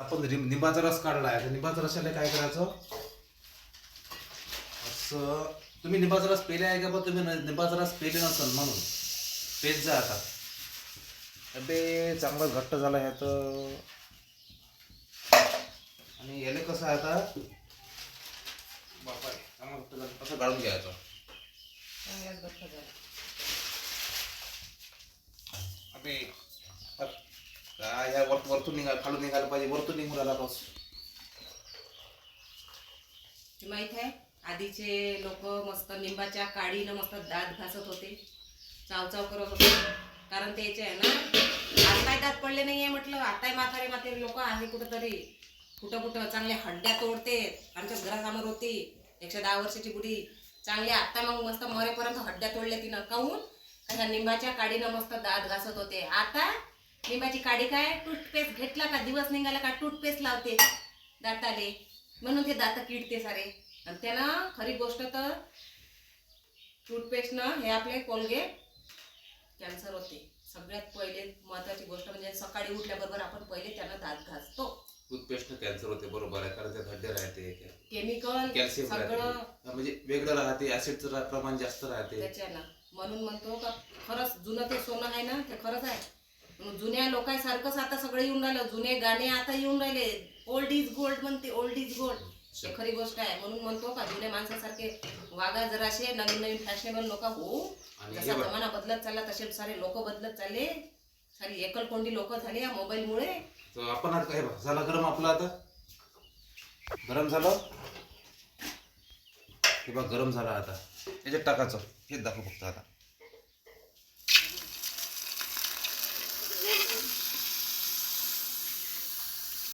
आपण निंबाचा रस काढला आहे तर निंबाचा रसाला काय करायचं? असं तुम्ही निंबाचा रस पेले आहे का बा? तुम्ही निंबाचा रस पेले नसल म्हणून. पेत जा आता. अबे चांगलं घट्ट झालं आहे तर आणि याले कसं आहे आता? बापा चांगलं घट्ट झालं. असं गाळून घ्यायचं? चांगलाच घट्ट झाला. अबे काय या वर वरतून निघा खालून निघायला पाहिजे वरतून निघून राहिला रस माहीत आहे? आधीचे लोक मस्त लिंबाच्या काडीनं मस्त दात घासत होते. चावचाव करत होते. कारण त्याचे आहे ना आताही दात पडले नाहीये म्हटलं. आताही म्हातारे म्हातारे लोक आहे कुठंतरी. कुठं कुठं चांगल्या हड्ड्या तोडते आमच्याच घरासमोर होती. एकशे दहा वर्षाची बुढी चांगली आत्ता मग मस्त मरेपर्यंत हड्ड्या तोडल्या तिनं. काहून? अशा निंबाच्या काडीनं मस्त दात घासत होते. आता निंबाची काडी काय? टूथपेस्ट घेतला का? दिवस निघाला का? टूथपेस्ट लावते दाताले. म्हणून ते दात किडते सारे. आणि त्यानं खरी गोष्ट तर टूथपेस्टनं हे आपले कोलगेट कॅन्सर होते. सगळ्यात पहिले महत्वाची गोष्ट म्हणजे सकाळी उठल्याबरोबर आपण पहिले त्यांना दात घासतो. टूथपेस्टनं कॅन्सर होते बरोबर आहे. कारण त्यात हड्डे राहते केमिकल कॅल्शियम राहते. म्हणजे वेगळं राहते ऍसिडचं प्रमाण जास्त राहते. त्याच्यानं. म्हणून म्हणतो का खरंच जुनं ते सोनं आहे ना ते खरंच आहे. जुन्या लोकांसारखंच आता सगळं येऊन राहिलं. जुने गाणे आता येऊन राहिले. ओल्ड इज गोल्ड म्हणते. ओल्ड इज गोल्ड हे खरी गोष्ट आहे. म्हणून म्हणतो का जुन्या माणसासारखे वागा जराशे नवीन नवीन फॅशनेबल लोक हो. जसा जमाना बदलत चालला तसे सारे लोक बदलत चालले. सारी एकलकोंडी लोक झाले या मोबाईलमुळे. आपण आता काय बघ झालं गरम आपलं आता? गरम झालं? हे बघ गरम झालं आता. याच्यात टाकायचं. हेच दाखव फक्त आता.